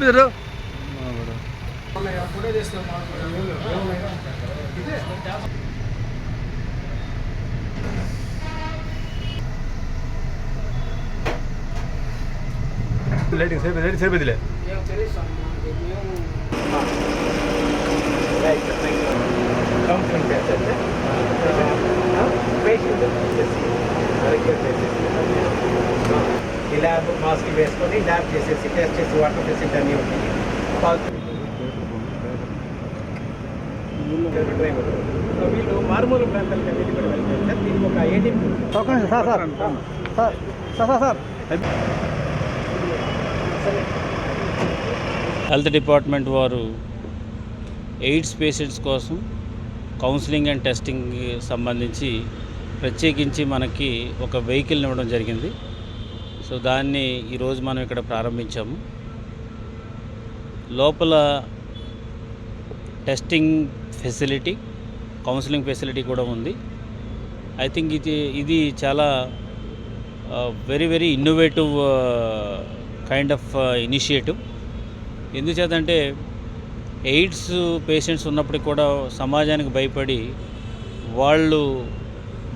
మీరు లైటింగ్ సేపు లైటింగ్ సేపు కౌన్సిలింగ్ చేస్తే పేషెంట్ మాస్క్ వేసుకొని ల్యాబ్ చేసేసి టెస్ట్ చేసి వాటర్ ఫెసిలిటీ అన్నీ ఉంటాయి డ్రైవర్. వీళ్ళు మారుమూల ప్రాంతాలకు వెళ్ళి కూడా వెళ్తారు సార్. దీనికి ఒక ATM sir sir. Sir sir sir sir. Health department వారు ఎయిడ్స్ పేషెంట్స్ కోసం కౌన్సిలింగ్ అండ్ టెస్టింగ్ సంబంధించి ప్రత్యేకించి మనకి ఒక వెహికల్ ఇవ్వడం జరిగింది. సో దాన్ని ఈరోజు మనం ఇక్కడ ప్రారంభించాము. లోపల టెస్టింగ్ ఫెసిలిటీ కౌన్సిలింగ్ ఫెసిలిటీ కూడా ఉంది. ఐ థింక్ ఇది ఇది చాలా very very innovative kind of initiative ఎందుచేతంటే ఎయిడ్స్ పేషెంట్స్ ఉన్నప్పటికి కూడా సమాజానికి భయపడి వాళ్ళు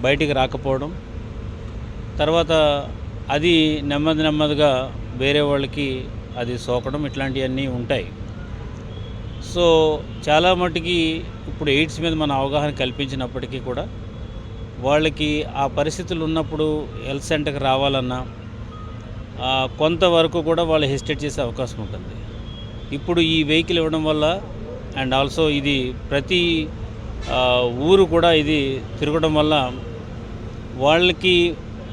బయటికి రాకపోవడం తర్వాత అది నెమ్మది నెమ్మదిగా వేరే వాళ్ళకి అది సోకడం ఇట్లాంటివన్నీ ఉంటాయి. సో చాలా మటుకి ఇప్పుడు ఎయిడ్స్ మీద మన అవగాహన కల్పించినప్పటికీ కూడా వాళ్ళకి ఆ పరిస్థితులు ఉన్నప్పుడు హెల్త్ సెంటర్కి రావాలన్నా కొంతవరకు కూడా వాళ్ళు హెసిటేట్ చేసే అవకాశం ఉంటుంది. ఇప్పుడు ఈ వెహికల్ ఇవ్వడం వల్ల అండ్ ఆల్సో ఇది ప్రతి ఊరు కూడా ఇది తిరగడం వల్ల వాళ్ళకి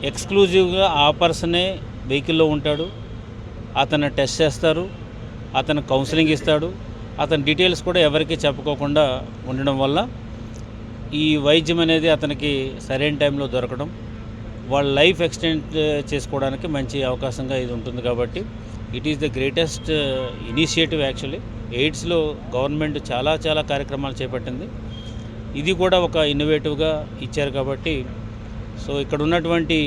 ఎక్స్క్లూజివ్గా ఆ పర్సనే వెహికల్లో ఉంటాడు. అతను టెస్ట్ చేస్తారు. అతను కౌన్సిలింగ్ ఇస్తాడు. అతని డీటెయిల్స్ కూడా ఎవరికీ చెప్పుకోకుండా ఉండడం వల్ల ఈ వైద్యం అనేది అతనికి సరైన టైంలో దొరకడం వాళ్ళ లైఫ్ ఎక్స్టెండ్ చేసుకోవడానికి మంచి అవకాశంగా ఇది ఉంటుంది కాబట్టి it is the greatest initiative actually. ఎయిడ్స్లో government చాలా చాలా కార్యక్రమాలు చేపట్టింది. ఇది కూడా ఒక ఇన్నోవేటివ్గా ఇచ్చారు కాబట్టి సో ఇక్కడ ఉన్నటువంటి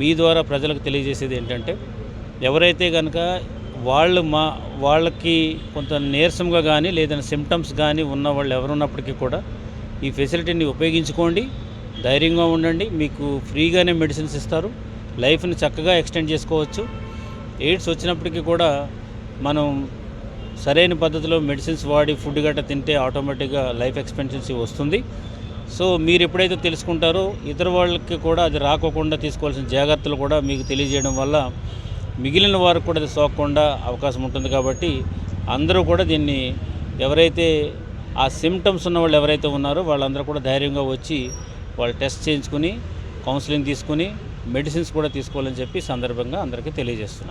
మీ ద్వారా ప్రజలకు తెలియజేసేది ఏంటంటే ఎవరైతే కనుక వాళ్ళు మా వాళ్ళకి కొంత నీరసంగా కానీ లేదంటే సిమ్టమ్స్ కానీ ఉన్న వాళ్ళు ఎవరున్నప్పటికీ కూడా ఈ ఫెసిలిటీని ఉపయోగించుకోండి ధైర్యంగా ఉండండి మీకు ఫ్రీగానే మెడిసిన్స్ ఇస్తారు లైఫ్ని చక్కగా ఎక్స్టెండ్ చేసుకోవచ్చు. ఎయిడ్స్ వచ్చినప్పటికీ కూడా మనం సరైన పద్ధతిలో మెడిసిన్స్ వాడి ఫుడ్ గట్రా తింటే ఆటోమేటిక్గా లైఫ్ ఎక్స్పెన్సెన్సీ వస్తుంది. సో మీరు ఎప్పుడైతే తెలుసుకుంటారో ఇతర వాళ్ళకి కూడా అది రాకోకుండా తీసుకోవాల్సిన జాగ్రత్తలు కూడా మీకు తెలియజేయడం వల్ల మిగిలిన వారికి కూడా అది సోకకుండా అవకాశం ఉంటుంది కాబట్టి అందరూ కూడా దీన్ని ఎవరైతే ఆ సిమ్టమ్స్ ఉన్న వాళ్ళు ఎవరైతే ఉన్నారో వాళ్ళందరూ కూడా ధైర్యంగా వచ్చి వాళ్ళు టెస్ట్ చేయించుకుని కౌన్సిలింగ్ తీసుకుని మెడిసిన్స్ కూడా తీసుకోవాలని చెప్పి సందర్భంగా అందరికీ తెలియజేస్తున్నాను